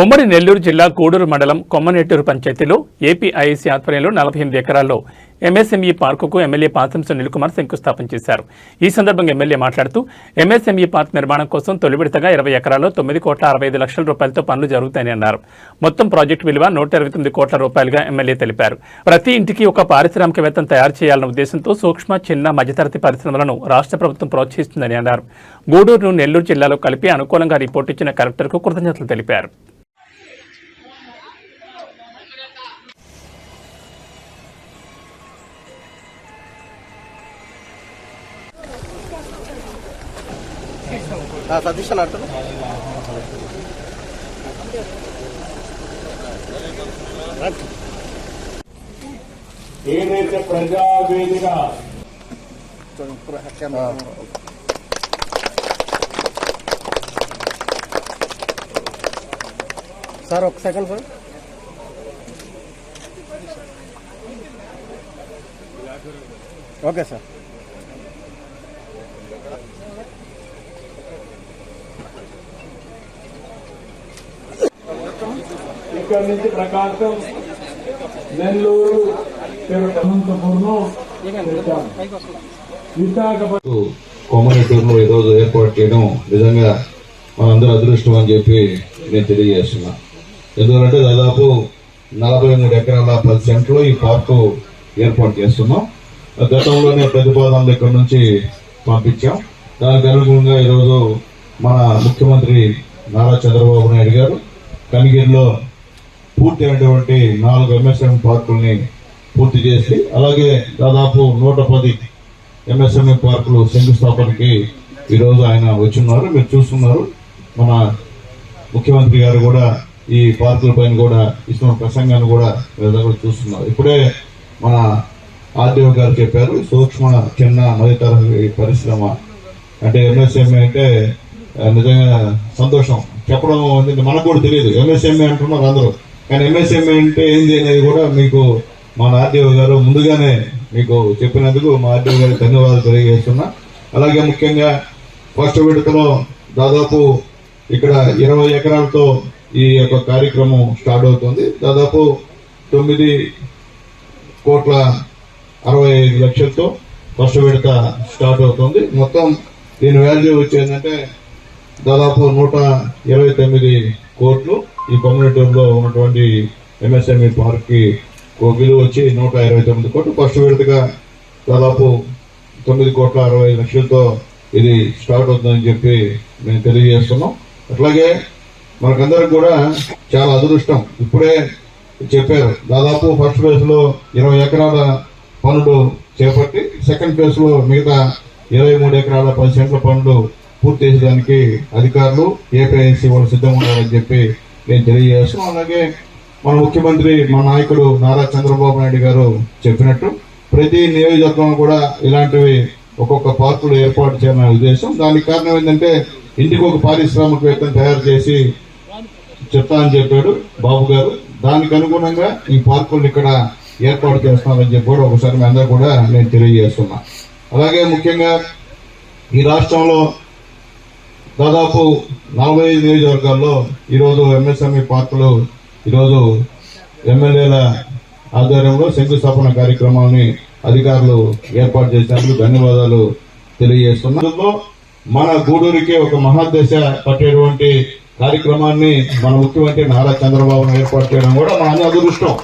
ఉమ్మడి నెల్లూరు జిల్లా గూడూరు మండలం కొమ్మనెట్టూరు పంచాయతీలో ఏపీఐసీ ఆధ్వర్యంలో నలభై ఎనిమిది ఎకరాల్లో ఎంఎస్ఎంఈ పార్కుకు ఎమ్మెల్యే పాతంశ నిలుకుమార్ శంకుస్థాపన చేశారు. ఈ సందర్భంగా ఎమ్మెల్యే మాట్లాడుతూ ఎంఎస్ఎంఈ పార్క్ నిర్మాణం కోసం తొలి విడతగా ఇరవై ఎకరాల్లో తొమ్మిది కోట్ల అరవై ఐదు లక్షల రూపాయలతో పనులు జరుగుతాయని అన్నారు. మొత్తం ప్రాజెక్టు విలువ నూట ఇరవై తొమ్మిది కోట్ల రూపాయలుగా ఎమ్మెల్యే తెలిపారు. ప్రతి ఇంటికి ఒక పారిశ్రామికవేత్తను తయారు చేయాలన్న ఉద్దేశంతో సూక్ష్మ చిన్న మధ్యతరగతి పరిశ్రమలను రాష్ట్ర ప్రభుత్వం ప్రోత్సహిస్తుందని అన్నారు. గూడూరును నెల్లూరు జిల్లాలో కలిపి అనుకూలంగా రిపోర్టు ఇచ్చిన కలెక్టర్కు కృతజ్ఞతలు తెలిపారు. సతీష్ అని అంటారు ఏదైతే ప్రజావేదిక సార్ ఒక సెకండ్ సార్. Okay sir. ఇక్కడి నుంచి ప్రకాశం నెల్లూరు అనంతపురం విశాఖపట్నం. కోమరెట్టూరులో ఈరోజు ఏర్పాటు చేయడం నిజంగా మనందరూ అదృష్టం అని చెప్పి నేను తెలియజేస్తున్నా. ఎందుకంటే దాదాపు నలభై మూడు ఎకరాల పది సెంట్లు ఈ పార్కు ఏర్పాటు చేస్తున్నాం. గతంలోనే ప్రతిపాదనలు ఇక్కడ నుంచి పంపించాం. దానికి అనుగుణంగా ఈరోజు మన ముఖ్యమంత్రి నారా చంద్రబాబు నాయుడు గారు కనిగిరిలో పూర్తి అయినటువంటి నాలుగు ఎంఎస్ఎం పార్కుల్ని పూర్తి చేసి అలాగే దాదాపు నూట పది ఎంఎస్ఎంఈ పార్కులు శంకుస్థాపనకి ఈరోజు ఆయన వచ్చిన్నారు. మీరు చూస్తున్నారు. మన ముఖ్యమంత్రి గారు కూడా ఈ పార్కుల పైన కూడా ఇస్తున్న ప్రసంగాన్ని కూడా మీరు చూస్తున్నారు. ఇప్పుడే మన ఆర్డీఓ గారు చెప్పారు సూక్ష్మ చిన్న మధ్యతరగతి పరిశ్రమ. అంటే ఎంఎస్ఎంఈ అంటే నిజంగా సంతోషం. చెప్పడం అనేది మనకు కూడా తెలియదు. ఎంఎస్ఎంఈ అంటున్నారు అందరూ. కానీ ఎంఎస్ఎంఏ అంటే ఏంది అనేది కూడా మీకు మా ఆర్డీఓ గారు ముందుగానే మీకు చెప్పినందుకు మా ఆర్డీఓ గారికి ధన్యవాదాలు తెలియజేస్తున్నా. అలాగే ముఖ్యంగా ఫస్ట్ విడతలో దాదాపు ఇక్కడ ఇరవై ఎకరాలతో ఈ యొక్క కార్యక్రమం స్టార్ట్ అవుతుంది. దాదాపు తొమ్మిది కోట్ల అరవై ఐదు లక్షలతో ఫస్ట్ విడత స్టార్ట్ అవుతుంది. మొత్తం దీని వాల్యూ వచ్చేందంటే దాదాపు నూట ఇరవై తొమ్మిది కోట్లు. ఈ కమ్యూనిటీలో ఉన్నటువంటి ఎంఎస్ఎంఈ పార్క్కి ఒక విలువ వచ్చి నూట ఇరవై తొమ్మిది కోట్లు. ఫస్ట్ విడతగా దాదాపు తొమ్మిది కోట్ల అరవై లక్షలతో ఇది స్టార్ట్ అవుతుందని చెప్పి మేము తెలియజేస్తున్నాం. అట్లాగే మనకందరికి కూడా చాలా అదృష్టం. ఇప్పుడే చెప్పారు దాదాపు ఫస్ట్ ఫేజ్లో ఇరవై ఎకరాల పనులు చేపట్టి సెకండ్ ఫేజ్లో మిగతా ఇరవై మూడు ఎకరాల పది సెంట్ల పనులు పూర్తి చేసేదానికి అధికారులు ఏపీఐసి వాళ్ళు సిద్ధంగా ఉన్నారని చెప్పి నేను తెలియజేస్తున్నాం అలాగే మన ముఖ్యమంత్రి మన నాయకుడు నారా చంద్రబాబు నాయుడు గారు చెప్పినట్టు ప్రతి నియోజకవర్గం కూడా ఇలాంటివి ఒక్కొక్క పార్కులు ఏర్పాటు చేయాలనే ఉద్దేశం. దానికి కారణం ఏంటంటే ఇంటికి ఒక పారిశ్రామికవేత్తను తయారు చేసి చెప్తా అని చెప్పాడు బాబు గారు. దానికి అనుగుణంగా ఈ పార్కులు ఇక్కడ ఏర్పాటు చేస్తున్నారని చెప్పి కూడా ఒకసారి మీ అందరూ కూడా నేను తెలియజేస్తున్నా. అలాగే ముఖ్యంగా ఈ రాష్ట్రంలో దాదాపు నలభై ఐదు నియోజకవర్గాల్లో ఈరోజు ఎంఎస్ఎంఈ పార్కులు ఈరోజు ఎమ్మెల్యేల ఆధ్వర్యంలో శంకుస్థాపన కార్యక్రమాన్ని అధికారులు ఏర్పాటు చేసినందుకు ధన్యవాదాలు తెలియజేస్తున్నా. మన గూడూరికి ఒక మహాదశ పట్టేటువంటి కార్యక్రమాన్ని మన ముఖ్యమంత్రి నారా చంద్రబాబు ఏర్పాటు చేయడం కూడా మన అదృష్టం.